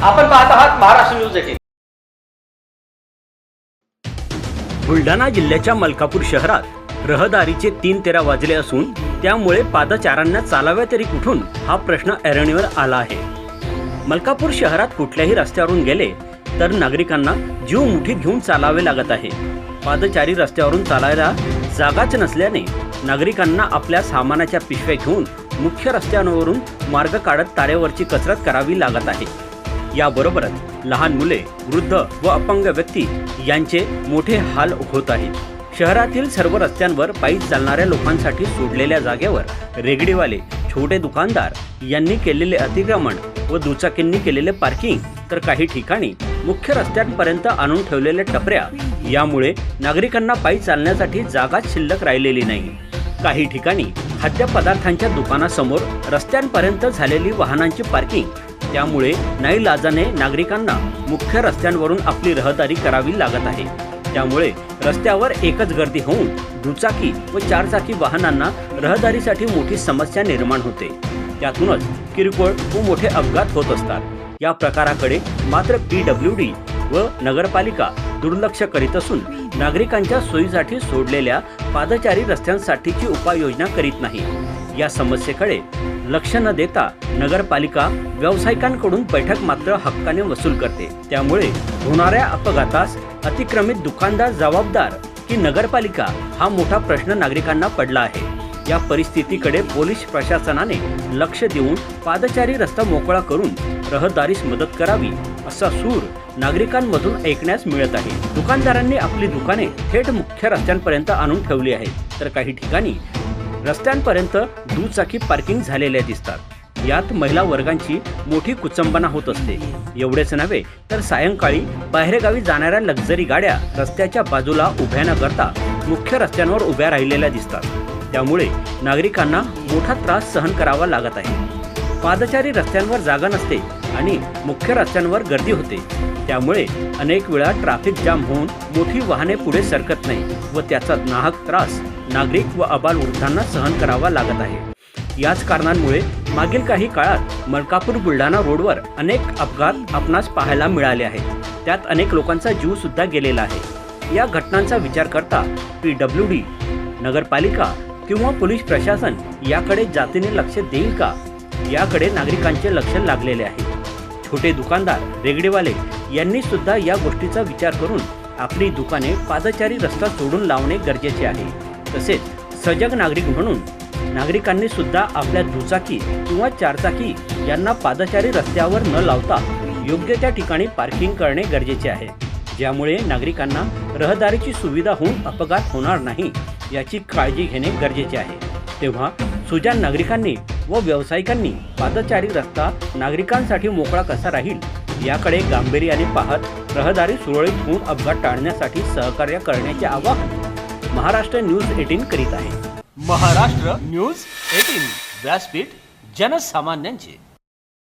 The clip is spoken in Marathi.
Maharashtra news eighteen. बुलढाणा जिल्ह्याच्या मलकापूर शहरात रहदारीचे तीन तेरा वाजले असून त्यामुळे पादचाऱ्यांना चालाव्या तरी कुठून हा प्रश्न ऐरणीवर आला आहे. मलकापूर शहरात कुठल्याही रस्त्यावरून गेले तर नागरिकांना जीव मुठीत घेऊन चालावे लागत आहे. पादचारी रस्त्यावरून चालायला जागाच नसल्याने नागरिकांना आपल्या सामानाच्या पिशव्या घेऊन मुख्य रस्त्यांवरून मार्ग काढत तारेवरची कसरत करावी लागत आहे. याबरोबरच लहान मुले वृद्ध व अपंग व्यक्ती यांचे मोठे हाल होत आहेत. शहरातील सर्व रस्त्यांवर पायी चालणाऱ्या लोकांसाठी सोडलेल्या जागेवर रेगडीवाले छोटे दुकानदार यांनी केलेले अतिक्रमण व दुचाकींनी केलेले पार्किंग तर काही ठिकाणी मुख्य रस्त्यांपर्यंत आणून ठेवलेल्या टपऱ्या यामुळे नागरिकांना पायी चालण्यासाठी जागाच शिल्लक राहिलेली नाही. काही ठिकाणी खाद्यपदार्थांच्या दुकानासमोर रस्त्यांपर्यंत झालेली वाहनांची पार्किंग त्यामुळे नाईलाजाने नागरिकांना मुख्य रस्त्यांवरून आपली रहदारी करावी लागत आहे. त्यामुळे रस्त्यावर एकच गर्दी होऊन दुचाकी व चारचाकी वाहनांना रहदारीसाठी मोठी समस्या निर्माण होते. त्यातूनच किरकोळ व मोठे अपघात होत असतात. या प्रकाराकडे मात्र पी डब्ल्यू डी व नगरपालिका दुर्लक्ष करीत असून नागरिकांच्या सोयीसाठी सोडलेल्या पादचारी रस्त्यांसाठीची उपाययोजना करीत नाही. या समस्येकडे लक्ष न देता नगरपालिका व्यावसायिकांकडून बैठक मात्र हक्काने वसूल करते. त्यामुळे होणाऱ्या अपघातास अतिक्रमित दुकानदार जबाबदार की नगरपालिका हा मोठा प्रश्न नागरिकांना पडला आहे. या परिस्थितीकडे पोलीस प्रशासनाने लक्ष देऊन पादचारी रस्ता मोकळा करून रहदारीस मदत करावी असा सूर नागरिकांमधून ऐकण्यास मिळत आहे. दुकानदारांनी आपली दुकाने थेट मुख्य रस्त्यांपर्यंत आणून ठेवली आहेत. तर काही ठिकाणी रस्त्यांपर्यंत दुचाकी पार्किंग झालेल्या दिसतात. यात महिला वर्गांची मोठी कुचंबना होत असते. एवढेच नव्हे तर सायंकाळी बाहेरगावी जाणाऱ्या लक्झरी गाड्या रस्त्याच्या बाजूला उभ्या न करता मुख्य रस्त्यांवर उभ्या राहिलेल्या दिसतात. त्यामुळे नागरिकांना मोठा त्रास सहन करावा लागत आहे. पादचारी रस्त्यांवर जागा नसते आणि मुख्य रस्त्यांवर गर्दी होते. त्यामुळे अनेक वेळा ट्रॅफिक जाम होऊन मोठी वाहने पुढे सरकत नाही व त्याचा नाहक त्रास नागरिक व अबालवृद्धांना सहन करावा लागत आहे. याच कारणांमुळे मागील काही काळात मलकापूर बुलढाणा रोडवर अनेक अपघात आपणास पाहायला मिळाले आहेत. त्यात अनेक लोकांचा जीव सुद्धा गेलेला आहे. या घटनांचा विचार करता पी डब्ल्यू डी नगरपालिका किंवा पोलीस प्रशासन याकडे जातीने लक्ष देईल का? याकडे नागरिकांचे लक्ष लागलेले आहे. छोटे दुकानदार रेगडेवाले यांनी सुद्धा या गोष्टीचा विचार करून आपली दुकाने पादचारी रस्ता सोडून लावणे गरजेचे आहे. तसेच सजग नागरिक म्हणून नागरिकांनी सुद्धा आपल्या दुचाकी किंवा चारचाकी यांना पादचारी रस्त्यावर न लावता योग्य त्या ठिकाणी पार्किंग करणे गरजेचे आहे. ज्यामुळे नागरिकांना रहदारीची सुविधा होऊन अपघात होणार नाही याची काळजी घेणे गरजेचे आहे. तेव्हा सुजान नागरिकांनी व व्यावसायिकांनी पादचारी रस्ता नागरिकांसाठी मोकळा कसा राहील याकडे गांभीर्याने पाहत रहदारी सुरळीत होऊन अपघात टाळण्यासाठी सहकार्य करण्याचे आवाहन महाराष्ट्र न्यूज एटीन करीत आहे. महाराष्ट्र न्यूज एटीन व्यासपीठ जनसामान्यांचे.